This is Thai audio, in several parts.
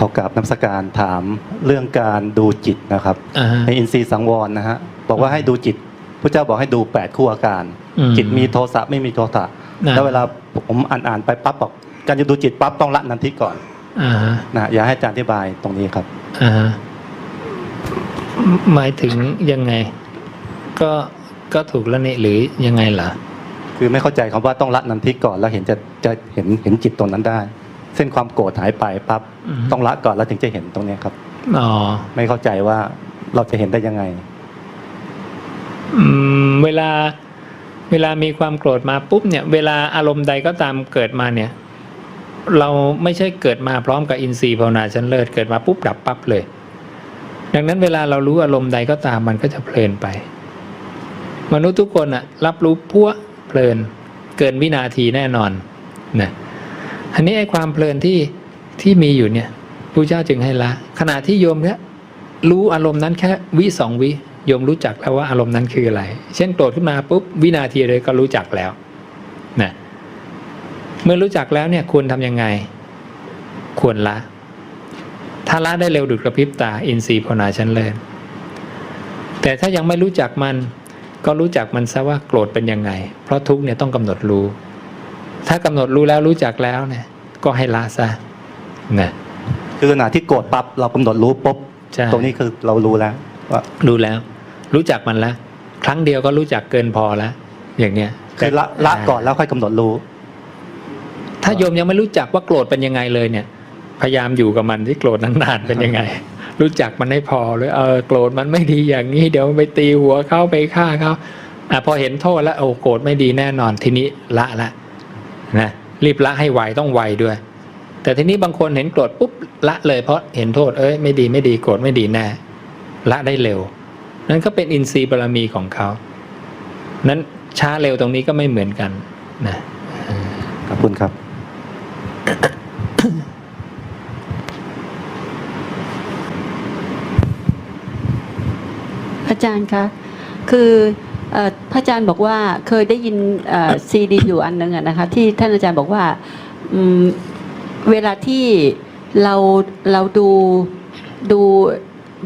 ขอกราบน้ำสการถามเรื่องการดูจิตนะครับ อ่าฮะ ในอินทรีย์สังวรนะฮะบอกว่าให้ดูจิตพระเจ้าบอกให้ดูแปดคู่อาการ อืมจิตมีโทสะไม่มีโทสะนะ แล้วเวลาผมอ่านอ่านๆไปปั๊บบอกการจะดูจิตปั๊บต้องละนันทิก่อนอ่าฮะนะอยากให้อาจารย์อธิบายตรงนี้ครับ อ่าฮะหมายถึงยังไง ก็ก็ถูกแล้วนี่หรือยังไงล่ะ คือไม่เข้าใจคำว่าต้องละนันทิก่อนแล้วเห็นจะจะเห็นเห็นจิตตรงนั้นได้ เส้นความโกรธหายไปปั๊บอืม ต้องละก่อนแล้วถึงจะเห็นตรงเนี้ยครับ อ๋อไม่เข้าใจว่าเราจะเห็นได้ยังไง อืมเวลาเวลามีความโกรธมาปุ๊บเนี่ย เวลาอารมณ์ใดก็ตามเกิดมาเนี่ย เราไม่ใช่เกิดมาพร้อมกับอินทรีย์ภาวนาชั้นเลิศเกิดมาปุ๊บดับปั๊บเลย ดังนั้นเวลาเรารู้อารมณ์ใดก็ตามมันก็จะเพลินไป มนุษย์ทุกคนอะรับรู้พัวเพลิน เกินวินาทีแน่นอนนะ อันนี้ไอ้ความเพลินที่ที่มีอยู่เนี่ยพระเจ้าจึงให้ละ ขณะที่โยมเนี่ยรู้อารมณ์นั้นแค่วิสองวิโยมรู้จักแล้วว่าอารมณ์นั้นคืออะไร เช่นโกรธขึ้นมาปุ๊บวินาทีเลยก็รู้จักแล้วนะเมื่อรู้จักแล้วเนี่ยควรทำยังไง ควรละ ถ้าละได้เร็วดุดกระพริบตา อินทรีย์ภาวนาชั้นเลิศแต่ถ้ายังไม่รู้จักมัน ก็รู้จักมันซะว่าโกรธเป็นยังไง เพราะทุกเนี่ยต้องกำหนดรู้ ถ้ากำหนดรู้แล้วรู้จักแล้วเนี่ย ก็ให้ละซะนะคือขณะที่โกรธปั๊บเรากำหนดรู้ปุ๊บใช่ตรงนี้คือเรารู้แล้วว่ารู้แล้ว รู้จักมันแล้วครั้งเดียวก็รู้จักเกินพอแล้วอย่างเนี้ยคือละละก่อนแล้วค่อยกำหนดรู้ ถ้าโยมยังไม่รู้จักว่าโกรธเป็นยังไงเลยเนี่ย พยายามอยู่กับมันที่โกรธนานๆเป็นยังไง รู้จักมันให้พอเลยเออโกรธมันไม่ดีอย่างนี้ เดี๋ยวไปตีหัวเข้าไปฆ่าเขาอะพอเห็นโทษแล้วโอ้โกรธไม่ดีแน่นอนทีนี้ละละ นะรีบละให้ไวต้องไวด้วย แต่ทีนี้บางคนเห็นโกรธปุ๊บละเลยเพราะเห็นโทษเอ้ยไม่ดีไม่ดีโกรธไม่ดีแน่ละได้เร็ว นั่นก็เป็นอินทรีย์บารมีของเขานั้นช้าเร็วตรงนี้ก็ไม่เหมือนกันนะขอบคุณครับ อาจารย์คะคือ เอ่อพระอาจารย์บอกว่าเคยได้ยินซีดีอยู่อันหนึงอะนะคะที่ท่านอาจารย์บอกว่าอืมเวลาที่เราเราดูดู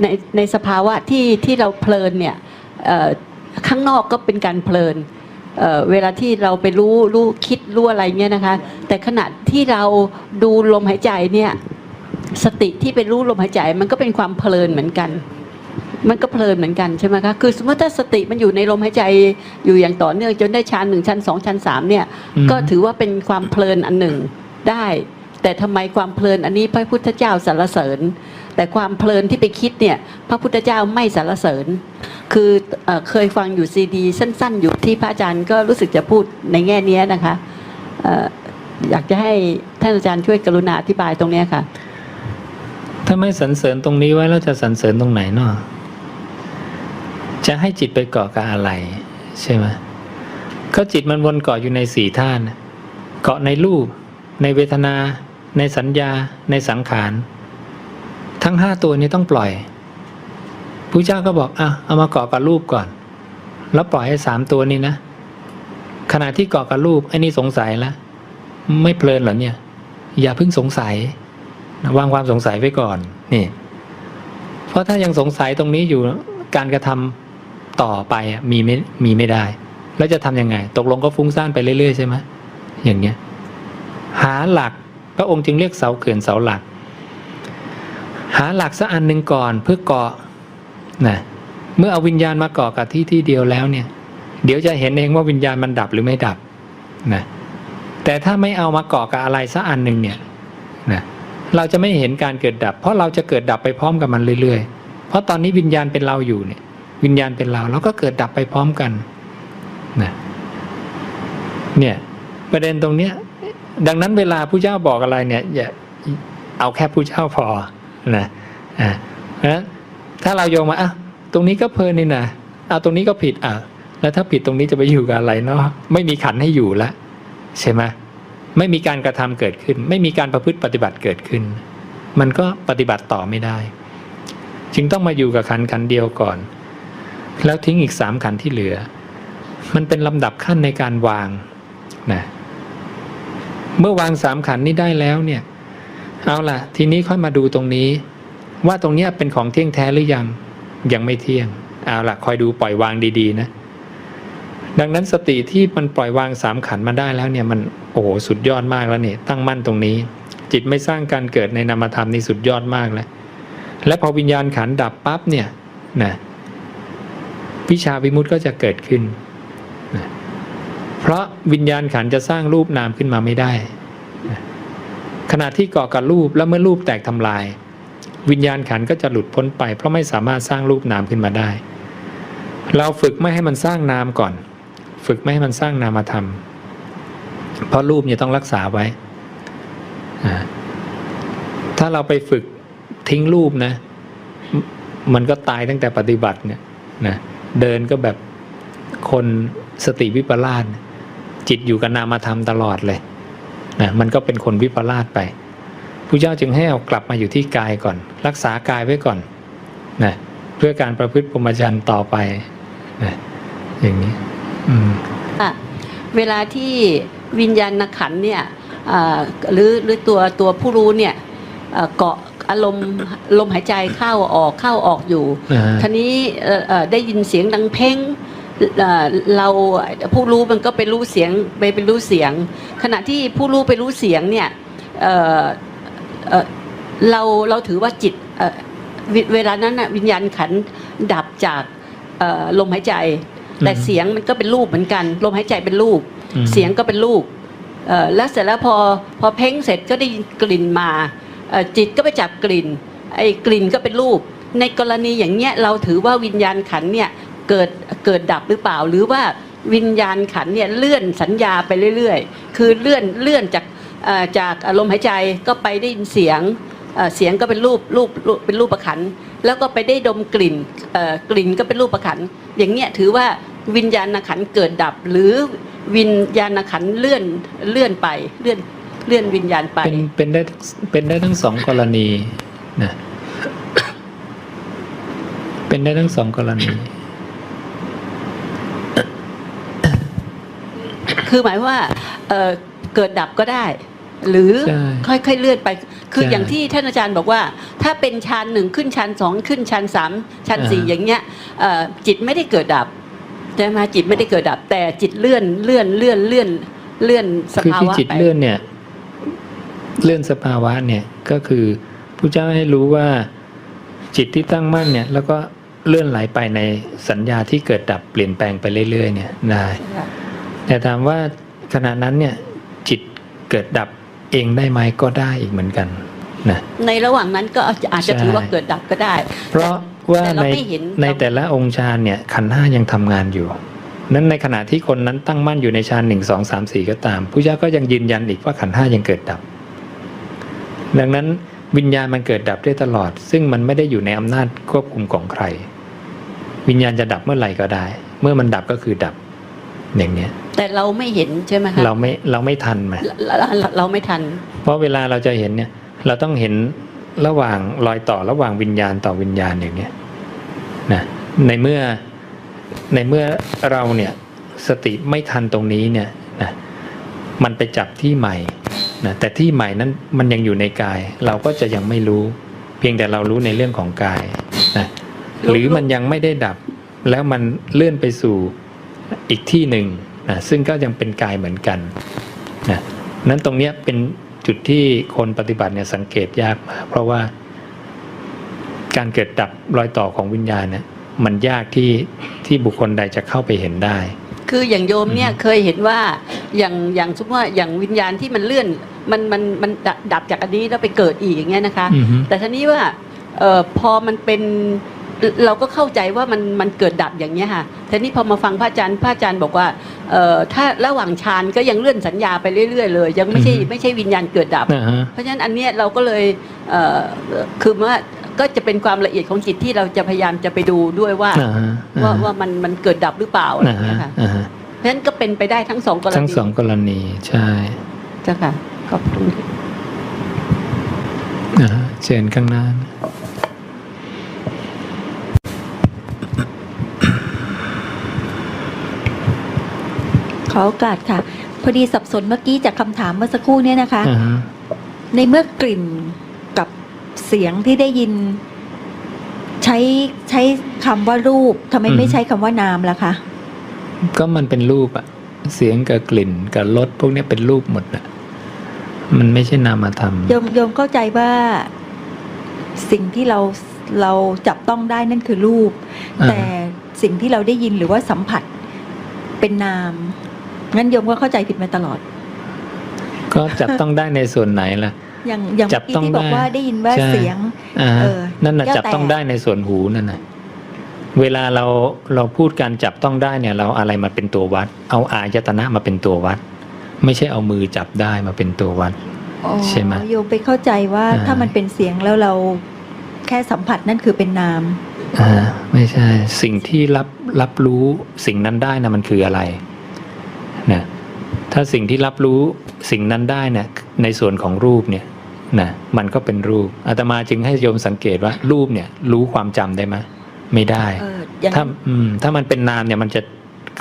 ในในสภาวะที่ที่เราเพลินเนี่ยข้างนอกก็เป็นการเพลินเเวลาที่เราไปรู้รู้คิดรู้อะไรเงี้ยนะคะ แต่ขณะที่เราดูลมหายใจเนี่ยสติที่ไปรู้ลมหายใจมันก็เป็นความเพลินเหมือนกัน มันก็เพลินเหมือนกันใช่ไหมคะ คือสมมติถ้าสติมันอยู่ในลมหายใจอยู่อย่างต่อเนื่องจนได้ชั้นหนึ่งชั้นสองชั้นสามเนี่ยอืมก็ถือว่าเป็นความเพลินอันหนึ่งได้ แต่ทำไมความเพลินอันนี้พระพุทธเจ้าสรรเสริญ แต่ความเพลินที่ไปคิดเนี่ยพระพุทธเจ้าไม่สรรเสริญ คือเอ่อเคยฟังอยู่ซีดี สั้น ๆ อยู่ที่พระอาจารย์ก็รู้สึกจะพูดในแง่เนี้ยนะคะเอ่ออยากจะให้ท่านอาจารย์ช่วยกรุณาอธิบายตรงเนี้ยค่ะ ถ้าไม่สรรเสริญตรงนี้ไว้แล้วจะสรรเสริญตรงไหนเนาะจะให้จิตไปเกาะกับอะไร ใช่ไหมก็จิตมันวนเกาะอยู่ในสี่ท่านเกาะในรูป ในเวทนา ในสัญญา ในสังขาร ทั้งห้าตัวนี้ต้องปล่อยพระเจ้าก็บอกอะเอามาเกาะกับรูปก่อน แล้วปล่อยให้สามตัวนี้นะขณะที่เกาะกับรูปไอ้นี่สงสัยแล้วไม่เพลินเหรอเนี่ย อย่าเพิ่งสงสัย วางความสงสัยไว้ก่อนนี่ เพราะถ้ายังสงสัยตรงนี้อยู่การกระทำต่อไปมีไม่มีไม่ได้ แล้วจะทำยังไง ตกลงก็ฟุ้งซ่านไปเรื่อยๆใช่ไหมอย่างเงี้ยหาหลักพระองค์จึงเรียกเสาเขื่อนเสาหลัก หาหลักสักอันหนึ่งก่อนเพื่อเกาะนะเมื่อเอาวิญญาณมาเกาะกับที่ที่เดียวแล้วเนี่ย เดี๋ยวจะเห็นเองว่าวิญญาณมันดับหรือไม่ดับนะแต่ถ้าไม่เอามาเกาะกับอะไรสักอันหนึ่งเนี่ย เราจะไม่เห็นการเกิดดับ เพราะเราจะเกิดดับไปพร้อมกับมันเรื่อยๆ เพราะตอนนี้วิญญาณเป็นเราอยู่เนี่ย วิญญาณเป็นเราเราก็เกิดดับไปพร้อมกันนะเนี่ยประเด็นตรงเนี้ยดังนั้นเวลาผู้เจ้าบอกอะไรเนี่ยอย่าเอาแค่ผู้เจ้าพอนะอ่าะถ้าเราโยงมาอะตรงนี้ก็เพลินนี่นะเอาตรงนี้ก็ผิดอะแล้วถ้าผิดตรงนี้จะไปอยู่กับอะไรเนาะไม่มีขันให้อยู่ละใช่ไหม ไม่มีการกระทำเกิดขึ้น ไม่มีการประพฤติปฏิบัติเกิดขึ้น มันก็ปฏิบัติต่อไม่ได้ จึงต้องมาอยู่กับขันขันเดียวก่อน แล้วทิ้งอีกสามขันที่เหลือ มันเป็นลำดับขั้นในการวางนะเมื่อวางสามขันนี้ได้แล้วเนี่ย เอาล่ะ ทีนี้ค่อยมาดูตรงนี้ ว่าตรงเนี้ยเป็นของเที่ยงแท้หรือยัง ยังไม่เที่ยง เอาล่ะ คอยดูปล่อยวางดีๆนะ ดังนั้นสติที่มันปล่อยวางสามขันมาได้แล้วเนี่ยมันโอ้โหสุดยอดมากแล้วเนี่ยตั้งมั่นตรงนี้ จิตไม่สร้างการเกิดในนามธรรมนี่สุดยอดมากแล้วและพอวิญญาณขันดับปั๊บเนี่ยนะวิชาวิมุตติก็จะเกิดขึ้นนะเพราะวิญญาณขันจะสร้างรูปนามขึ้นมาไม่ได้นะขณะที่เกาะกับรูปแล้วเมื่อรูปแตกทำลาย วิญญาณขันก็จะหลุดพ้นไป เพราะไม่สามารถสร้างรูปนามขึ้นมาได้ เราฝึกไม่ให้มันสร้างนามก่อน ฝึกไม่ให้มันสร้างนามธรรม เพราะรูปเนี่ยต้องรักษาไว้ ถ้าเราไปฝึกทิ้งรูปนะ มันก็ตายตั้งแต่ปฏิบัติเนี่ยนะเดินก็แบบคนสติวิปลาสจิตอยู่กับนามธรรมตลอดเลยนะมันก็เป็นคนวิปลาสไปพระเจ้าจึงให้เอากลับมาอยู่ที่กายก่อน รักษากายไว้ก่อนนะเพื่อการประพฤติพรหมจรรย์ต่อไปนะอย่างนี้ เวลาที่วิญญาณขันธ์เนี่ยอ่าหรือหรือตัวตัวผู้รู้เนี่ยเอ่อเกาะอารมณ์ลมหายใจเข้าออกเข้าออกอยู่อ่าฮะทีนี้เอ่อเอ่อได้ยินเสียงดังเพ่งเอ่อเราผู้รู้มันก็ไปรู้เสียงไปไปรู้เสียง ขณะที่ผู้รู้ไปรู้เสียงเนี่ยเอ่อเอ่อเราเราถือว่าจิตเอ่อเวเวลานั้นน่ะวิญญาณขันธ์ดับจากเอ่อลมหายใจ แต่อืมเสียงมันก็เป็นรูปเหมือนกัน ลมหายใจเป็นรูปอืมเสียงก็เป็นรูปเอ่อแล้วเสร็จแล้วพอพอเพ่งเสร็จก็ได้ยินกลิ่นมาเอ่อจิตก็ไปจับกลิ่นไอ้กลิ่นก็เป็นรูป ในกรณีอย่างเงี้ยเราถือว่าวิญญาณขันธ์เนี่ยเกิดเกิดดับหรือเปล่า หรือว่าวิญญาณขันธ์เนี่ยเลื่อนสัญญาไปเรื่อยๆ คือเลื่อนเลื่อนจากเอ่อจากลมหายใจก็ไปได้ยินเสียงเอ่อเสียงก็เป็นรูปรูปรูปเป็นรูปประขันธ์ แล้วก็ไปได้ดมกลิ่นเอ่อกลิ่นก็เป็นรูปประขันธ์อย่างเงี้ยถือว่าวิญญาณขันธ์เกิดดับ หรือวิญญาณขันธ์เลื่อนเลื่อนไปเลื่อนเลื่อนวิญญาณไปเป็นเป็นได้เป็นได้ทั้งสองกรณีนะเป็นได้ทั้งสองกรณี คือหมายว่าเอ่อเกิดดับก็ได้ หรือใช่ค่อยๆเลื่อนไป คือใช่อย่างที่ท่านอาจารย์บอกว่า ถ้าเป็นชั้นหนึ่งขึ้นชั้นสองขึ้นชั้นสามชั้นสี่อ่าอย่างเงี้ยเอ่อจิตไม่ได้เกิดดับใช่ไหมจิตไม่ได้เกิดดับ แต่จิตเลื่อนเลื่อนเลื่อนเลื่อนเลื่อนสคือภาที่วะจิตไปเลื่อนเนี่ยเลื่อนสภาวะเนี่ยก็คือพระเจ้าให้รู้ว่าจิตที่ตั้งมั่นเนี่ยแล้วก็เลื่อนไหลไปในสัญญาที่เกิดดับเปลี่ยนแปลงไปเรื่อยๆเนี่ยได้แต่ถามว่าขณะนั้นเนี่ยจิตเกิดดับ เองได้ไหมก็ได้อีกเหมือนกันนะในระหว่างนั้นก็อาจจะใช่ถือว่าเกิดดับก็ได้ เพราะว่าแต่เราในไม่เห็นในแต่ละองค์ฌานเนี่ยขันธ์ห้ายังทำงานอยู่ นั้นในขณะที่คนนั้นตั้งมั่นอยู่ในฌานหนึ่งสองสามสี่ก็ตามพุทธเจ้าก็ยังยืนยันอีกว่าขันธ์ห้ายังเกิดดับ ดังนั้นวิญญาณมันเกิดดับได้ตลอด ซึ่งมันไม่ได้อยู่ในอำนาจควบคุมของใคร วิญญาณจะดับเมื่อไหร่ก็ได้ เมื่อมันดับก็คือดับอย่างเนี้ย แต่เราไม่เห็นใช่ไหมคะเราไม่เราไม่ทันไหมเราเราเราไม่ทัน เพราะเวลาเราจะเห็นเนี่ย เราต้องเห็นระหว่างรอยต่อระหว่างวิญญาณต่อวิญญาณอย่างเนี้ยนะในเมื่อในเมื่อเราเนี่ยสติไม่ทันตรงนี้เนี่ยนะมันไปจับที่ใหม่นะแต่ที่ใหม่นั้นมันยังอยู่ในกาย เราก็จะยังไม่รู้ เพียงแต่เรารู้ในเรื่องของกายนะรู้หรือมันยังไม่ได้ดับ แล้วมันเลื่อนไปสู่อีกที่หนึ่ง นะซึ่งก็ยังเป็นกายเหมือนกันนะนั้นตรงเนี้ยเป็นจุดที่คนปฏิบัติเนี่ยสังเกตยากมากเพราะว่า การเกิดดับรอยต่อของวิญญาณเนี่ยมันยากที่ที่บุคคลใดจะเข้าไปเห็นได้ คืออย่างโยมเนี่ยเคยเห็นว่าอย่างอย่างสมมติว่าอย่างวิญญาณที่มันเลื่อนมันมันมันดับดับจากอันนี้แล้วไปเกิดอีกอย่างเงี้ยนะคะอือฮึแต่ทีนี้ว่าเออพอมันเป็น เราก็เข้าใจว่ามันมันเกิดดับอย่างเงี้ยค่ะทีนี้พอมาฟังพระอาจารย์พระอาจารย์บอกว่าเออถ้าระหว่างฌานก็ยังเลื่อนสัญญาไปเรื่อยๆเลย ยังไม่ใช่อือฮึไม่ใช่วิญญาณเกิดดับนะฮะ เพราะฉะนั้นอันเนี้ยเราก็เลยเอ่อคือว่าก็จะเป็นความละเอียดของจิตที่เราจะพยายามจะไปดูด้วยว่า อ่าฮะว่าว่ามันมันเกิดดับหรือเปล่าอะไรออ่าย่างเงี้ฮะยค่ะอ่าฮะเพราะฉะนั้นก็เป็นไปได้ทั้งสองกรณีทั้งสองกรณีใช่เจ้าค่ะขอบคุณนะฮะเชิญข้างหน้า ขอโอกาสค่ะ พอดีสับสนเมื่อกี้จากคำถามเมื่อสักครู่เนี่ยนะคะ อ่าฮะในเมื่อกลิ่นกับเสียงที่ได้ยิน ใช้ใช้คำว่ารูปทำไมไม่ใช้คำว่านามล่ะคะ ก็มันเป็นรูปอะเสียงกับกลิ่นกับรสพวกเนี้ยเป็นรูปหมดอะมันไม่ใช่นามธรรม โยมโยมเข้าใจว่าสิ่งที่เราเราจับต้องได้นั่นคือรูป อ่า แต่สิ่งที่เราได้ยินหรือว่าสัมผัสเป็นนาม งั้นโยมก็เข้าใจผิดมาตลอด ก็จับต้องได้ในส่วนไหนล่ะอย่างอย่างจับเมื่อกี้ต้องที่บอกได้ว่าได้ยินว่าใช่เสียงอ่าเออนั่นน่ะแก้วจับต้องแตกได้ในส่วนหูนั่นน่ะเวลาเราเราพูดการจับต้องได้เนี่ย เราอะไรมาเป็นตัววัด เอาอายตนะมาเป็นตัววัด ไม่ใช่เอามือจับได้มาเป็นตัววัดอ๋อใช่ไหมโยมไปเข้าใจว่าอ่าถ้ามันเป็นเสียงแล้วเราแค่สัมผัสนั่นคือเป็นนามอ่าไม่ใช่ สิ่งที่รับรับรู้สิ่งนั้นได้นะมันคืออะไร นะถ้าสิ่งที่รับรู้สิ่งนั้นได้เนี่ยในส่วนของรูปเนี่ยนะมันก็เป็นรูปอาตมาจึงให้โยมสังเกตว่ารูปเนี่ยรู้ความจำได้ไหมไม่ได้เอออย่างถ้านั้นอืมถ้ามันเป็นนามเนี่ยมันจะ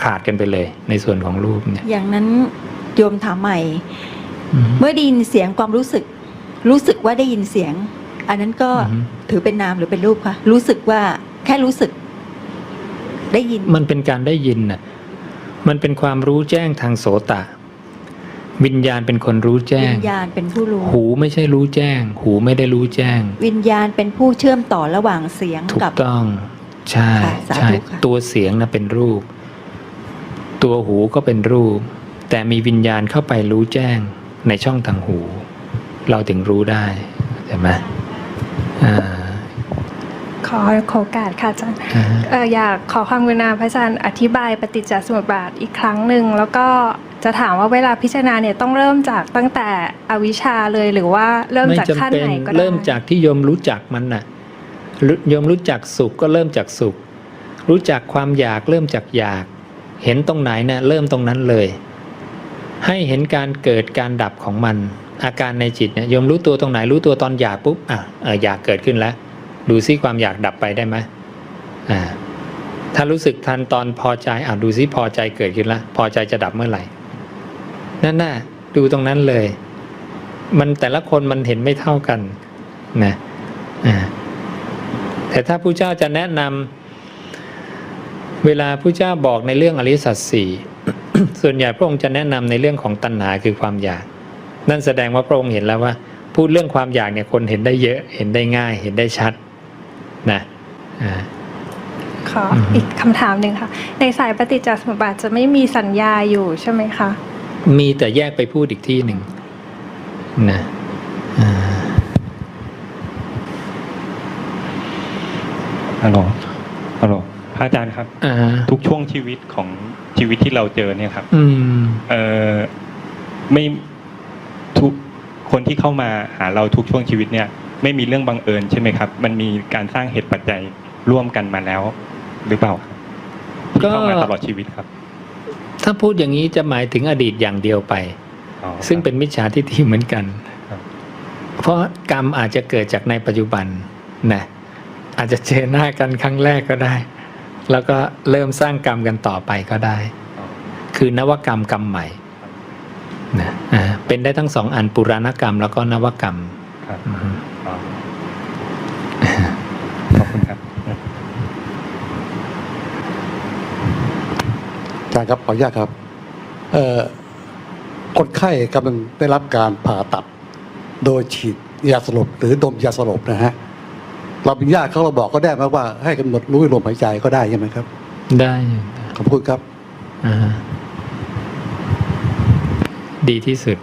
ขาดกันไปเลย ในส่วนของรูปเนี่ยอย่างนั้นโยมถามใหม่อืมเมื่อได้ยินเสียงความรู้สึก รู้สึกว่าได้ยินเสียง อันนั้นก็อือฮึถือเป็นนามหรือเป็นรูปคะรู้สึกว่าแค่รู้สึกได้ยินมันเป็นการได้ยินน่ะ มันเป็นความรู้แจ้งทางโสตะ วิญญาณเป็นคนรู้แจ้วิงญญาณเป็นผู้รู้ หูไม่ใช่รู้แจ้ง หูไม่ได้รู้แจ้ง วิญญาณเป็นผู้เชื่อมต่อระหว่างเสียงถูกกับต้อง ใช่ค่ะสาธุใช่ค่ะ ตัวเสียงนะเป็นรูป ตัวหูก็เป็นรูป แต่มีวิญญาณเข้าไปรู้แจ้งในช่องทางหู เราถึงรู้ได้ใช่ไหมอ่าข อขอโอกาสค่ะอาจารย์อ่าเอ่ออยากขอความกรุณาพระอาจารย์อธิบายปฏิจจสมุปบาทอีกครั้งหนึ่ง แล้วก็จะถามว่าเวลาพิจารณาเนี่ยต้องเริ่มจากตั้งแต่อวิชชาเลยหรือว่าเริ่มจากไม่จำขั้นเป็นไหนก็ได้เริ่มจากที่โยมรู้จักมันน่ะรู้โยมรู้จักสุขก็เริ่มจากสุข รู้จักความอยากเริ่มจากอยาก เห็นตรงไหนเนี่ยเริ่มตรงนั้นเลย ให้เห็นการเกิดการดับของมัน อาการในจิตเนี่ยโยมรู้ตัวตรงไหนรู้ตัวตอนอยากปุ๊บอะเอออยากเกิดขึ้นแล้ว ดูซิความอยากดับไปได้ไหมอ่าถ้ารู้สึกทันตอนพอใจอะดูซิพอใจเกิดขึ้นแล้วพอใจจะดับเมื่อไหร่ นั่นน่ะดูตรงนั้นเลย มันแต่ละคนมันเห็นไม่เท่ากันนะอ่าแต่ถ้าผู้เจ้าจะแนะนำเวลาผู้เจ้าบอกในเรื่องอริสัจสี่ส่วนใหญ่พระองค์จะแนะนำในเรื่องของตัณหาคือความอยาก นั่นแสดงว่าพระองค์เห็นแล้วว่า พูดเรื่องความอยากเนี่ยคนเห็นได้เยอะเห็นได้ง่าย เห็นได้ชัด นะอ่าขออือฮึอีกคำถามหนึ่งค่ะ ในสายปฏิจจสมุปบาทจะไม่มีสัญญาอยู่ใช่ไหมคะ มีแต่แยกไปพูดอีกที่หนึ่งนะอ่าฮัลโหลฮัลโหลพระอาจารย์ครับอ่าทุกช่วงชีวิตของชีวิตที่เราเจอเนี่ยครับ อืมเอ่อไม่ทุกคนที่เข้ามาหาเราทุกช่วงชีวิตเนี่ย ไม่มีเรื่องบังเอิญใช่ไหมครับ มันมีการสร้างเหตุปัจจัยร่วมกันมาแล้ว หรือเปล่าครับที่ก็เข้ามาตลอดชีวิตครับ ถ้าพูดอย่างนี้จะหมายถึงอดีตอย่างเดียวไปอ๋อซึ่งเป็นมิจฉาทิฏฐิเหมือนกันครับเพราะกรรมอาจจะเกิดจากในปัจจุบันนะอาจจะเจอหน้ากันครั้งแรกก็ได้ แล้วก็เริ่มสร้างกรรมกันต่อไปก็ได้อ๋อคือนวกรรมกรรมใหม่นะอ่าเป็นได้ทั้งสองอันปุราณกรรมแล้วก็นวกรรมครับอืมอ๋อ ขอบคุณครับอาจารย์ครับขออนุญาตครับเอ่อคนไข้กำลังได้รับการผ่าตัด โดยฉีดยาสลบหรือดมยาสลบนะฮะเราเป็นญาติเขาเราบอกก็ได้ไหมว่าให้กำหนดรู้ลมหายใจก็ได้ใช่ไหมครับ ได้อยู่ขอบคุณครับอ่าดีที่สุด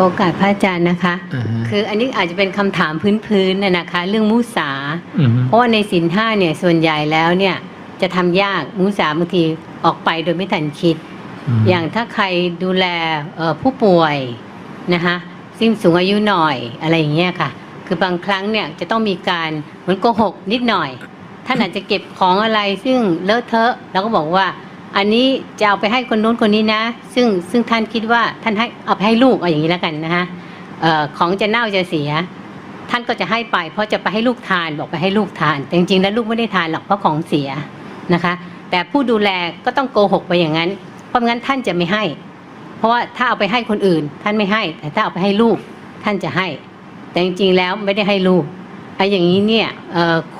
ขอโอกาสพระอาจารย์นะคะอ่าฮะคืออันนี้อาจจะเป็นคำถามพื้นๆนะนะคะ เรื่องมุสาอืมเพราะว่าในสินห้าเนี่ยส่วนใหญ่แล้วเนี่ยจะทำยากมุสาบางทีออกไปโดยไม่ทันคิดมอย่างถ้าใครดูแลเอ่อผู้ป่วยนะคะซึ่งสูงอายุหน่อยอะไรอย่างเงี้ยค่ะ คือบางครั้งเนี่ยจะต้องมีการเหมือนโกหกนิดหน่อยท่านอาจจะเก็บของอะไรซึ่งเลอะเทอะ แล้วก็บอกว่า อันนี้จะเอาไปให้คนโน้นคนนี้นะ ซึ่งซึ่งท่านคิดว่าท่านให้เอาไปให้ลูกเอาอย่างนี้แล้วกันนะคะออของจะเน่าจะเสีย ท่านก็จะให้ไป เพราะจะไปให้ลูกทานบอกไปให้ลูกทาน แต่จริงๆแล้วลูกไม่ได้ทานหรอกเพราะของเสียนะคะ แต่ผู้ดูแลก็ต้องโกหกไปอย่างนั้น เพราะงั้นท่านจะไม่ให้ เพราะว่าถ้าเอาไปให้คนอื่น ท่านไม่ให้ แต่ถ้าเอาไปให้ลูกท่านจะให้ แต่จริงๆแล้วไม่ได้ให้ลูกไอ้อย่างนี้เนี่ย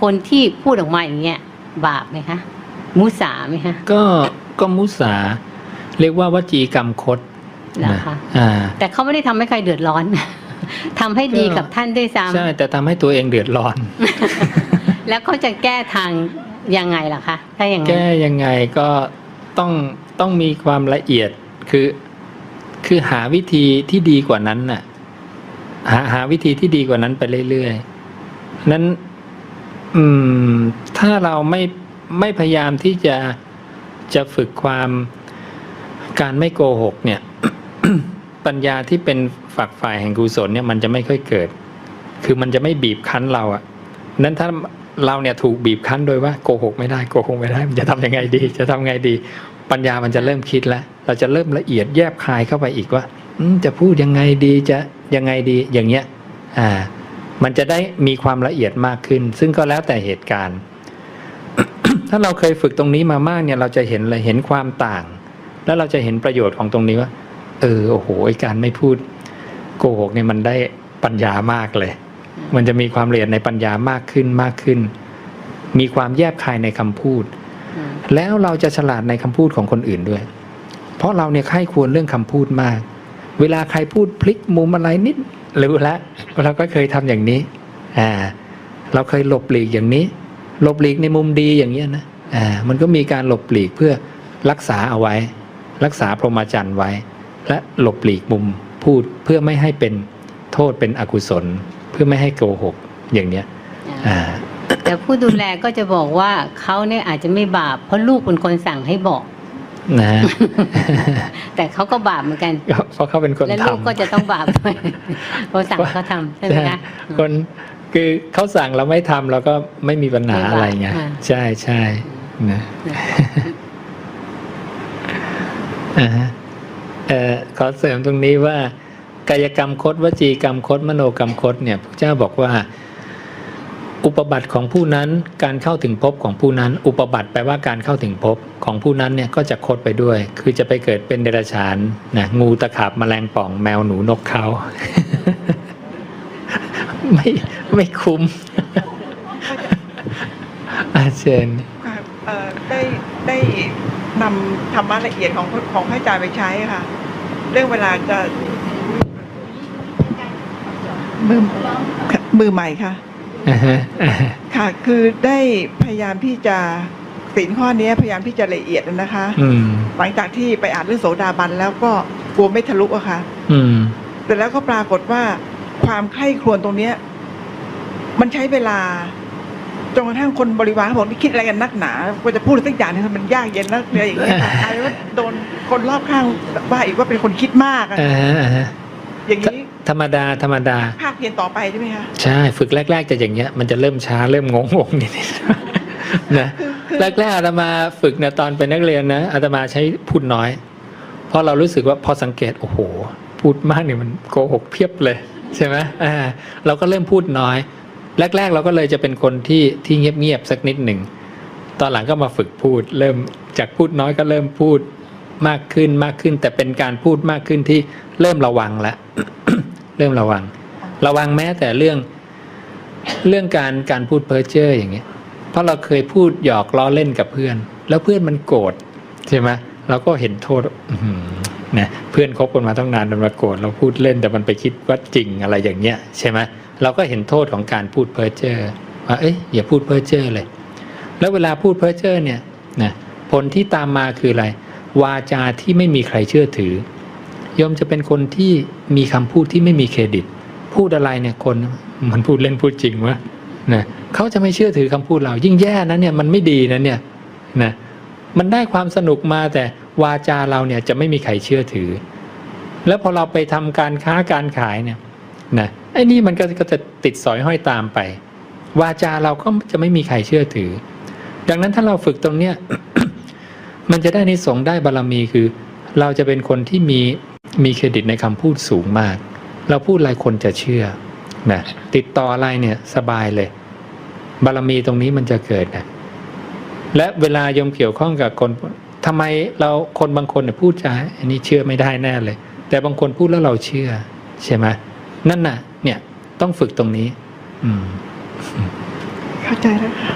คนที่พูดออกมาอย่างเงี้ยบาปไหมคะ มุสาไหมคะก็ก็มุสา เรียกว่าวจีกรรมคดนะคะอ่าแต่เขาไม่ได้ทำให้ใครเดือดร้อนทำให้ดีกับท่านด้วยซ้ใช่แต่ทำให้ตัวเองเดือดร้อนำแล้วเขาจะแก้ทางยังไงล่ะคะถ้าอย่างนั้นแก้ยังไงก็ต้องต้องมีความละเอียดคือ คือหาวิธีที่ดีกว่านั้นน่ะ หาหาวิธีที่ดีกว่านั้นไปเรื่อยๆนั้น อืม ถ้าเราไม่ ไม่พยายามที่จะจะฝึกความการไม่โกหกเนี่ยปัญญาที่เป็นฝักฝ่ายแห่งกุศลเนี่ยมันจะไม่ค่อยเกิด คือมันจะไม่บีบคั้นเราอะนั้นถ้าเราเนี่ยถูกบีบคั้นโดยว่าโกหกไม่ได้โกหกไม่ได้มันจะทำยังไงดี จะทำไงดี ปัญญามันจะเริ่มคิดแล้ว เราจะเริ่มละเอียดแยบคายเข้าไปอีกว่าจะพูดยังไงดีจะยังไงดีอย่างเงี้ยอ่า มันจะได้มีความละเอียดมากขึ้น ซึ่งก็แล้วแต่เหตุการณ์ ถ้าเราเคยฝึกตรงนี้มามากเนี่ยเราจะเห็นเลยเห็นความต่าง แล้วเราจะเห็นประโยชน์ของตรงนี้ว่า เออโอ้โหไอการไม่พูดโกหกเนี่ยมันได้ปัญญามากเลย มันจะมีความละเอียดในปัญญามากขึ้นมากขึ้น มีความแยบคายในคำพูด แล้วเราจะฉลาดในคำพูดของคนอื่นด้วย เพราะเราเนี่ยใครควรเรื่องคำพูดมาก เวลาใครพูดพลิกมุมอะไรนิดรู้แล้วเราก็เคยทำอย่างนี้อ่าเราเคยหลบหลีกอย่างนี้ หลบหลีกในมุมดีอย่างเงี้ยนะอ่ามันก็มีการหลบหลีกเพื่อรักษาเอาไว้ รักษาพรหมจรรย์ไว้ และหลบหลีกมุมพูดเพื่อไม่ให้เป็นโทษเป็นอกุศล เพื่อไม่ให้โกหกอย่างเนี้ยอ่าแต่ผู้ดูแลก็จะบอกว่าเขาเนี่ยอาจจะไม่บาปเพราะลูกเป็นคนสั่งให้บอกนะแต่เขาก็บาปเหมือนกัน เพราะเขาเป็นคนและทำลูกก็จะต้องบาปด้วยเพราะสั่งเขาทำใช่ไหมคะคน คือเขาสั่งเราไม่ทำเราก็ไม่มีปัญหาไม่บาปอะไรไงอ่าใช่ใช่นะอ่าฮะเอ่อขอเสริมตรงนี้ว่ากายกรรมคดวจีกรรมคดมโนกรรมคดเนี่ยพระเจ้าบอกว่า อุปบัติของผู้นั้นการเข้าถึงภพของผู้นั้น อุปบัติแปลว่าการเข้าถึงภพของผู้นั้นเนี่ยก็จะคดไปด้วย คือจะไปเกิดเป็นเดรัจฉานนะงูตะขาบแมลงป่องแมวหนูนกเขา ไม่ไม่คุ้มอาเชนค่ะเอ่อได้ได้นำธรรมะละเอียดของของพระอาจารย์ไปใช้ค่ะ เรื่องเวลาจะมือมือใหม่ค่ะอ่าฮะอ่าฮะค่ะ คือได้พยายามที่จะสินข้อนี้พยายามที่จะละเอียดนะคะอืมหลังจากที่ไปอ่านเรื่องโสดาบันแล้วก็กลัวไม่ทะลุอะค่ะอืมแต่แล้วก็ปรากฏว่า ความใคร่ครวญตรงเนี้ย มันใช้เวลาจนกระทั่งคนบริวารบอกนี่คิดอะไรกันนักหนาก็จะพูดอะไรสักอย่างหนึงมันยากเย็นนักอะไรอย่างเงี้ยค่ะกลายเป็นว่าโดนคนรอบข้างว่าอีกว่าเป็นคนคิดมากอะอ่าฮะอ่าฮะอย่างนี้ธรรมดาธรรมดาภาคเพียนต่อไปใช่ไหมคะใช่ฝึกแรก ๆ จะอย่างเงี้ยมันจะเริ่มช้าเริ่มงงงๆนิดๆนะแรกๆอาตมาฝึกเนี่ยตอนเป็นนักเรียนนะอาตมาใช้พูดน้อย เพราะเรารู้สึกว่าพอสังเกตโอ้โห พูดมากเนี่ยมันโกหกเพียบเลย ใช่ไหมอ่าเราก็เริ่มพูดน้อย แรก ๆ เราก็เลยจะเป็นคนที่ที่เงียบๆสักนิดหนึ่งตอนหลังก็มาฝึกพูด เริ่มจากพูดน้อยก็เริ่มพูดมากขึ้นมากขึ้น แต่เป็นการพูดมากขึ้นที่เริ่มระวังแล้วเริ่มระวัง ระวังแม้แต่เรื่องเรื่องการการพูดเพ้อเจ้ออย่างเงี้ย เพราะเราเคยพูดหยอกล้อเล่นกับเพื่อน แล้วเพื่อนมันโกรธใช่ไหมเราก็เห็นโทษ นะเพื่อนคบกันมาตั้งนานมันมาโกรธเราพูดเล่นแต่มันไปคิดว่าจริงอะไรอย่างเงี้ยใช่ไหมเราก็เห็นโทษของการพูดเพ้อเจ้อว่าเอ้ยอย่าพูดเพ้อเจ้อเลย แล้วเวลาพูดเพ้อเจ้อเนี่ยนะผลที่ตามมาคืออะไร วาจาที่ไม่มีใครเชื่อถือยมจะเป็นคนที่มีคำพูดที่ไม่มีเครดิต พูดอะไรเนี่ยคนมันพูดเล่นพูดจริงวะนะเขาจะไม่เชื่อถือคำพูดเรา ยิ่งแย่นะเนี่ยมันไม่ดีนะเนี่ยนะมันได้ความสนุกมาแต่ วาจาเราเนี่ยจะไม่มีใครเชื่อถือ แล้วพอเราไปทำการค้าการขายเนี่ยนะไอ้นี่มันก็จะติดสอยห้อยตามไป วาจาเราก็จะไม่มีใครเชื่อถือ ดังนั้นถ้าเราฝึกตรงเนี้ยมันจะได้นิสงได้บารมีคือ เราจะเป็นคนที่มีมีเครดิตในคำพูดสูงมาก เราพูดอะไรคนจะเชื่อนะติดต่ออะไรเนี่ยสบายเลย บารมีตรงนี้มันจะเกิดนะและเวลาโยมเกี่ยวข้องกับคน ทำไมเราคนบางคนเนี่ยพูดจาอันนี้เชื่อไม่ได้แน่เลย แต่บางคนพูดแล้วเราเชื่อ ใช่ไหมนั่นน่ะ เนี่ยต้องฝึกตรงนี้ อืมเข้าใจแล้วค่ะ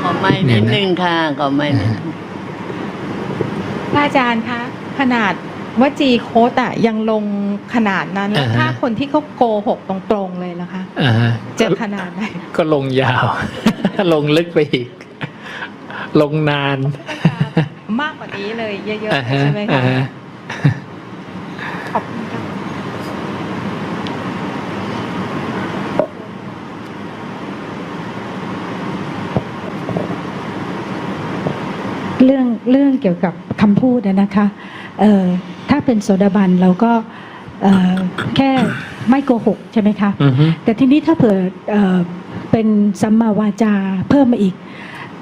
ขอไม่นิดนึงค่ะขอไม่นิดนึงพระอาจารย์คะขนาดวจีโค้ดอะยังลงขนาดนั้นแล้วอ่าฮะถ้าคนที่เขาโกหกตรงๆเลยล่ะคะอ่าฮะจะขนาดไหนก็ลงยาว ลงลึกไปอีก ลงนาน มากกว่านี้เลยเยอะอ่าๆฮะใช่ไหมอ่าคะฮะขอบคุณค่ะเรื่องเรื่องเกี่ยวกับคำพูดอะนะคะเอ่อถ้าเป็นโสดาบันเราก็เอ่อแค่ไม่โกหกใช่ไหมคะอือฮึแต่ทีนี้ถ้าเผื่อ เอ่อเป็นสัมมาวาจาเพิ่มมาอีก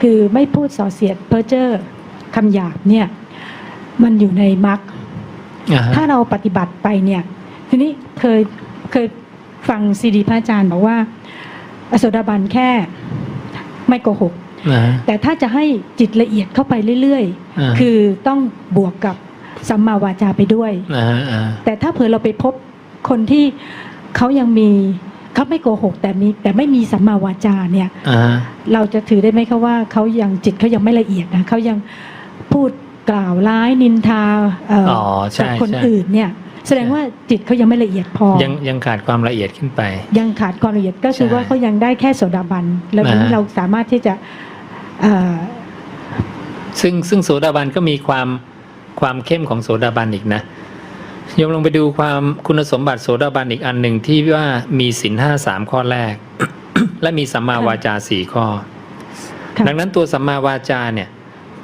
คือไม่พูดส่อเสียดเพ้อเจ้อคำหยาบเนี่ยมันอยู่ในมรรคอ่าฮะถ้าเราปฏิบัติไปเนี่ย ทีนี้เคยเคยฟังซีดีพระอาจารย์บอกว่าอโสดาบันแค่ไม่โกหกอ่าฮะแต่ถ้าจะให้จิตละเอียดเข้าไปเรื่อยอ่าๆคือต้องบวกกับสัมมาวาจาไปด้วยอ่าฮะอ่าแต่ถ้าเผื่อเราไปพบคนที่เขายังมี เขาไม่โกหกแต่มีแต่ไม่มีสัมมาวาจาเนี่ยอ่าฮะเราจะถือได้ไหมคะว่าเขายังจิตเขายังไม่ละเอียดนะเขายังพูดกล่าวร้ายนินทาเอ่ออ๋อกัใช่คนใช่ อื่นเนี่ย แสดงว่าจิตเขายังไม่ละเอียดพอ ยังยังขาดความละเอียดขึ้นไป ยังขาดความละเอียดก็คือใช่ว่าเขายังได้แค่โสดาบัน แล้วทีนี้อ่าฮะเราสามารถที่จะเอ่อซึ่งซึ่งโสดาบันก็มีความความเข้มของโสดาบันอีกนะ โยมลองไปดูความคุณสมบัติโสดาบันอีกอันหนึ่งที่ว่ามีศีลห้าสามข้อแรก และมีสัมมาวาจาสี่ข้อค่ะดังนั้นตัวสัมมาวาจาเนี่ย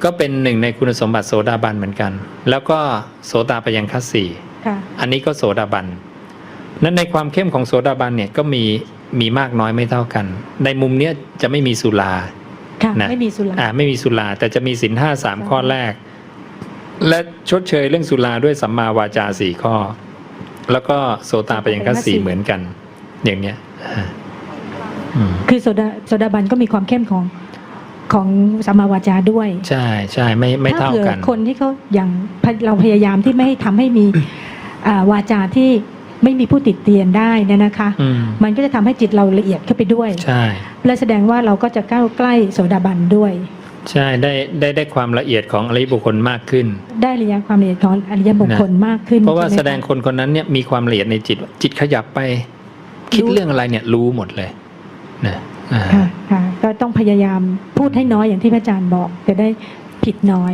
ก็เป็นหนึ่งในคุณสมบัติโสดาบันเหมือนกัน แล้วก็โสตาปยังคัสสี่ค่ะอันนี้ก็โสดาบันนั้นในความเข้มของโสดาบันเนี่ยก็มีมีมากน้อยไม่เท่ากัน ในมุมเนี้ยจะไม่มีสุราค่ะนะไม่มีสุราอ่าไม่มีสุราแต่จะมีสินห้าสามข้อแรก และชดเชยเรื่องสุราด้วยสัมมาวาจาสี่ข้อ แล้วก็โสตาปยังคัสสี่เหมือนกัน อย่างเนี้ยอ่าอืมคือโสดาโสดาบันก็มีความเข้มของของสัมมาวาจาด้วย ใช่ใช่ไม่ไม่ถ้าเท่าเผื่อกันคนที่เขาอย่างเราพยายามที่ไม่ให้ทำให้มีอ่าวาจาที่ไม่มีผู้ติดเตียนได้เนยนะคะอืมมันก็จะทำให้จิตเราละเอียดเข้าไปด้วย ใช่ และแสดงว่าเราก็จะก้าวใกล้โสดาบันด้วย ใช่ได้ได้ได้ความละเอียดของอริยบุคคลมากขึ้น ได้ระยะความละเอียดของอริยบุคคลมากขึ้น เพราะว่าใช่ไหมแสดงคนคนนั้นเนี่ยมีความละเอียดในจิต จิตขยับไป คิดเรื่องอะไรเนี่ยรู้หมดเลยนะอ่าค่ะค่ะก็ต้องพยายามพูดให้น้อยอย่างที่พระอาจารย์บอก จะได้ผิดน้อย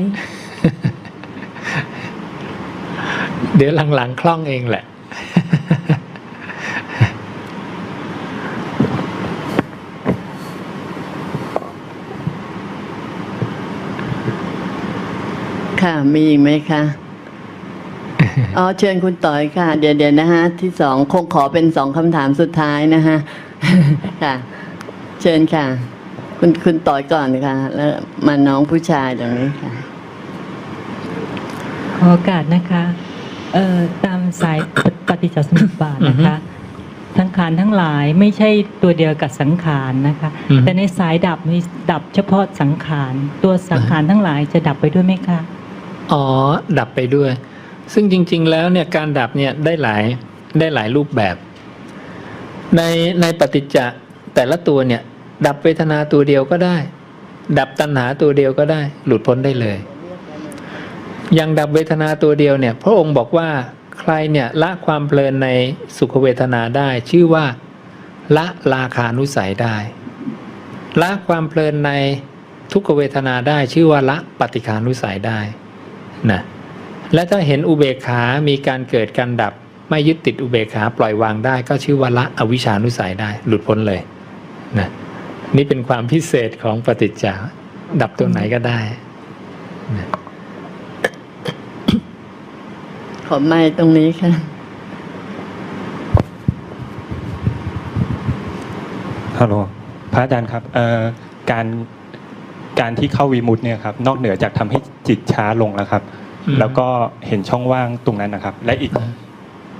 เดี๋ยวหลังๆคล่องเองแหละ ค่ะ มีอีกไหมคะอ๋อเชิญคุณต่อยค่ะ เดี๋ยวเดี๋ยวนะฮะ ที่สองคงขอเป็นสองคำถามสุดท้ายนะฮะค่ะ เชิญค่ะ คุณคุณต่อยก่อนค่ะ แล้วมาน้องผู้ชายตรงนี้ค่ะขอโอกาสนะคะเอ่อตามสายปฏิจจสมุปบาทนะคะ สังขารทั้งหลายไม่ใช่ตัวเดียวกับสังขารนะคะอืมแต่ในสายดับมีดับเฉพาะสังขาร ตัวสังขารทั้งหลายจะดับไปด้วยไหมคะ อ๋อ ดับไปด้วย ซึ่งจริง ๆ แล้วเนี่ยการดับเนี่ยได้หลายได้หลายรูปแบบ ในในปฏิจจะแต่ละตัวเนี่ย ดับเวทนาตัวเดียวก็ได้ ดับตัณหาตัวเดียวก็ได้ หลุดพ้นได้เลย อย่างดับเวทนาตัวเดียวเนี่ย พระองค์บอกว่าใครเนี่ยละความเพลินในสุขเวทนาได้ ชื่อว่า ละราคานุสัยได้ ละความเพลินในทุกขเวทนาได้ ชื่อว่าละปฏิคานุสัยได้ นะและถ้าเห็นอุเบกขา มีการเกิดการดับ ไม่ยึดติดอุเบกขาปล่อยวางได้ ก็ชื่อว่าละอวิชานุสัยได้ หลุดพ้นเลยนะนี่เป็นความพิเศษของปฏิจจาดับตัวไหนก็ได้ขอไม้ตรงนี้ค่ะฮัลโหลพระอาจารย์ครับเอ่อการการที่เข้าวีมุตเนี่ยครับนอกเหนือจากทำให้ จิตช้าลงแล้วครับอืมแล้วก็เห็นช่องว่างตรงนั้นนะครับ และอีก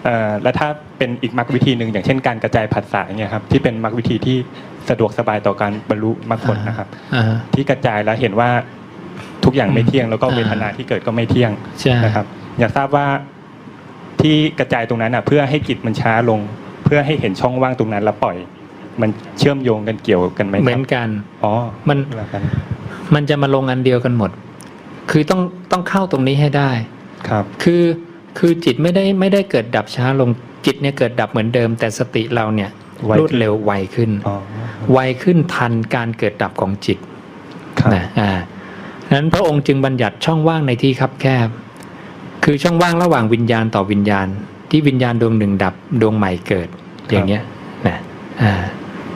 เอ่อและถ้าเป็นอีกมรรควิธีหนึ่งอย่างเช่นการกระจายผัสสะเนี่ยครับที่เป็นมรรควิธีที่สะดวกสบายต่อการบรรลุมรรคผลนะครับอ่าฮะที่กระจายแล้วเห็นว่าทุกอย่างไม่เที่ยงแล้วก็อ่าเวทนาที่เกิดก็ไม่เที่ยงใช่นะครับ อยากทราบว่าที่กระจายตรงนั้นอะเพื่อให้จิตมันช้าลง เพื่อให้เห็นช่องว่างตรงนั้นแล้วปล่อย มันเชื่อมโยงกันเกี่ยวกันไหมเหคมืรัอนบกันอ๋อมันเหรอครับมันจะมาลงอันเดียวกันหมด คือต้องต้องเข้าตรงนี้ให้ได้ครับ คือคือจิตไม่ได้ไม่ได้เกิดดับช้าลงจิตเนี่ยเกิดดับเหมือนเดิม แต่สติเราเนี่ยไวขึ้นรวดเร็วไวขึ้นอ๋อไวขึ้นทันการเกิดดับของจิตครับนะอ่านั้นพระองค์จึงบัญญัติช่องว่างในที่คับแคบ คือช่องว่างระหว่างวิญญาณต่อวิญญาณ ที่วิญญาณดวงหนึ่งดับดวงใหม่เกิด อย่างเนี้ยนะอ่า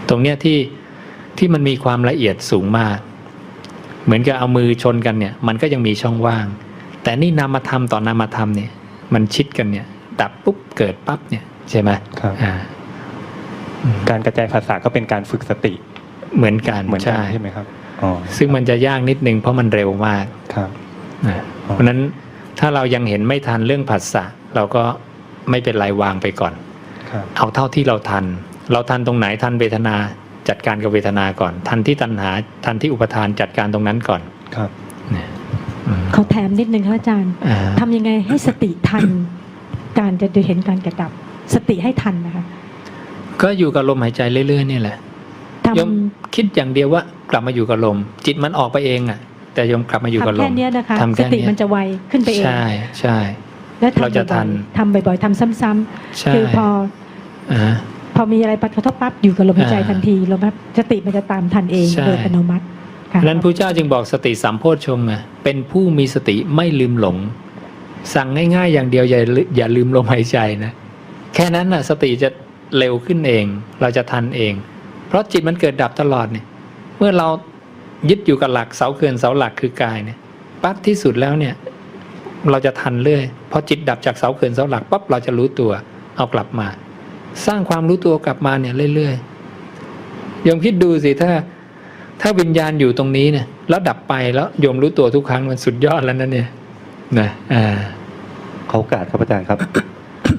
ตรงเนี้ยที่ที่มันมีความละเอียดสูงมาก เหมือนกับเอามือชนกันเนี่ย มันก็ยังมีช่องว่าง แต่นี่นามธรรมต่อนามธรรมเนี่ย มันชิดกันเนี่ย ดับปุ๊บเกิดปั๊บเนี่ยใช่ไหมครับอ่าการกระจายภาษาก็เป็นการฝึกสติ เหมือนกันเหมือนกันใช่ใช่ไหมครับอ๋อซึ่งมันจะยากนิดนึงเพราะมันเร็วมากครับนะอ๋อเพราะฉะนั้นถ้าเรายังเห็นไม่ทันเรื่องผัสสะเราก็ไม่เป็นไรวางไปก่อนครับเอาเท่าที่เราทัน เราทันตรงไหนทันเวทนา จัดการกับเวทนาก่อน ทันที่ตัณหา ทันที่อุปทานจัดการตรงนั้นก่อนครับเนี่ยอืมขอแถมนิดนึงค่ะอาจารย์อ่าทำยังไงให้สติทัน การจะเห็นการกระดับ สติให้ทันนะคะก็อยู่กับลมหายใจเรื่อยๆนี่แหละทำยมคิดอย่างเดียวว่ากลับมาอยู่กับลม จิตมันออกไปเองอะ แต่ยมกลับมาอยู่กับทำลแค่มเนี้ยนะคะทำสแค่ติเนี้ยมันจะไวขึ้นไปเอง ใช่ใช่และทำเราจะทันบ่อยๆทำบ่อยๆทำซ้ำใช่ๆคือพออ่า พอมีอะไรปัดกระทบปั๊บอยู่กับลมหายใจอ่าทันทีลมพัดสติมันจะตามทันเองใช่โดยอัตโนมัติค่ะนั้นพระเจ้าจึงบอกสติสัมโพชฌงค์ไงเป็นผู้มีสติไม่ลืมหลง สั่งง่ายๆ อย่างเดียวอย่าลือย่าลืมลมหายใจนะ แค่นั้นน่ะสติจะเร็วขึ้นเอง เราจะทันเอง เพราะจิตมันเกิดดับตลอดเนี่ย เมื่อเรายึดอยู่กับหลักเสาเขื่อนเสาหลักคือกายเนี่ยปั๊บที่สุดแล้วเนี่ย เราจะทันเรื่อยพอจิตดับจากเสาเขื่อนเสาหลักปั๊บเราจะรู้ตัวเอากลับมา สร้างความรู้ตัวกลับมาเนี่ยเรื่อยๆโยมคิดดูสิถ้า ถ้าวิญญาณอยู่ตรงนี้เนี่ยแล้วดับไปแล้วโยมรู้ตัวทุกครั้งมันสุดยอดแล้วนะเนี่ยนะอ่าขอโอกาสครับอาจารย์ครับ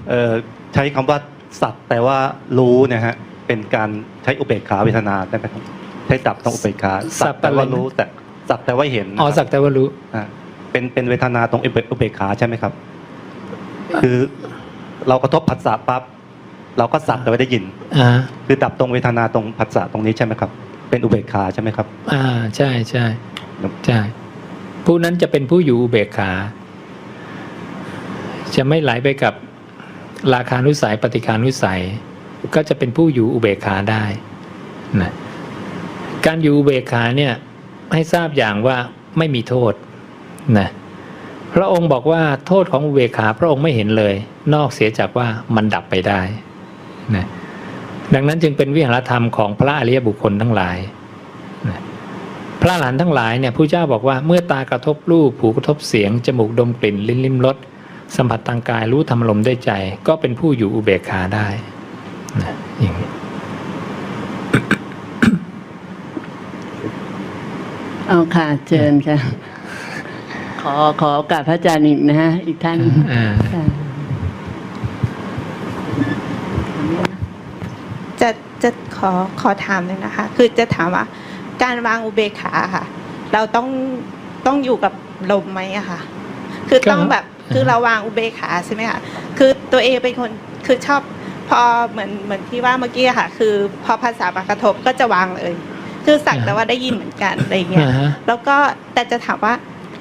เอ่อใช้คำว่าสัตว์แต่ว่ารู้เนะฮะเป็นการใช้อุเบกขาเวทนาได้ไหมครับใช้ดับต้องอุเบกขาสัตว์แต่ว่าอะไรนะรู้แต่สัตว์แต่ว่าเห็นนะอ๋อครับสักแต่ว่ารู้อ่าเป็นเป็นเวทนาตรงอุเบอุเบกขาใช่ไหมครับ คือเรากระทบผัสสะปั๊บ เราก็สัตว์แต่ไม่ได้ยิน อ่า คือดับตรงเวทนาตรงผัสสะตรงนี้ใช่ไหมครับ เป็นอุเบกขาใช่ไหมครับ อ่า ใช่ใช่ใช่ ผู้นั้นจะเป็นผู้อยู่อุเบกขา จะไม่ไหลไปกับราคานุสัยปฏิคานุสัย ก็จะเป็นผู้อยู่อุเบกขาได้นะการอยู่อุเบกขาเนี่ยให้ทราบอย่างว่าไม่มีโทษนะพระองค์บอกว่าโทษของอุเบกขาพระองค์ไม่เห็นเลย นอกเสียจากว่ามันดับไปได้ นะดังนั้นจึงเป็นวิหารธรรมของพระอริยบุคคลทั้งหลายนะพระอรหันต์ทั้งหลายเนี่ยผู้เจ้าบอกว่าเมื่อตากระทบรูปหูกระทบเสียง จมูกดมกลิ่นลิ้นลิ้มรสสัมผัสทางกายรู้ธรรมลมด้วยใจ ก็เป็นผู้อยู่อุเบกขาได้นะอย่างนี้เอาค่ะเชิญค่ะ ขอขอโอกาสพระอาจารย์อีกนะฮะอีกท่านอ่า ค่ะ จะจะขอขอถามเลยนะคะ คือจะถามว่า การวางอุเบกขาค่ะ เราต้องต้องอยู่กับลมไหมอะค่ะ คือต้องแบบคือเราวางอุเบกขาใช่ไหมคะคือตัวเองเป็นคนคือชอบพอเหมือนเหมือนที่ว่าเมื่อกี้อะค่ะ คือพอภาษามากระทบก็จะวางเลย คือสักแต่ว่าได้ยินเหมือนกันอะไรอย่างเงี้ยอ่าฮะแล้วก็แต่จะถามว่า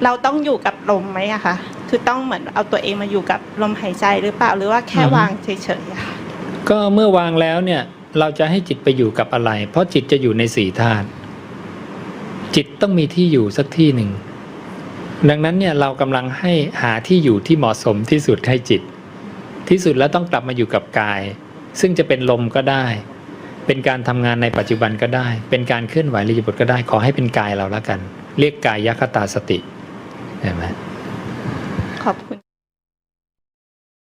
เราต้องอยู่กับลมไหมอะคะคือต้องเหมือนเอาตัวเองมาอยู่กับลมหายใจหรือเปล่าหรือว่าแค่วางเฉยๆอะค่ะก็เมื่อวางแล้วเนี่ย เราจะให้จิตไปอยู่กับอะไร เพราะจิตจะอยู่ในสี่ธาตุจิตต้องมีที่อยู่สักที่หนึ่ง ดังนั้นเนี่ยเรากำลังให้หาที่อยู่ที่เหมาะสมที่สุดให้จิต ที่สุดแล้วต้องกลับมาอยู่กับกาย ซึ่งจะเป็นลมก็ได้ เป็นการทำงานในปัจจุบันก็ได้ เป็นการเคลื่อนไหวรีบทก็ได้ ขอให้เป็นกายเราแล้วกัน เรียกกายยคตาสติเห็นไหม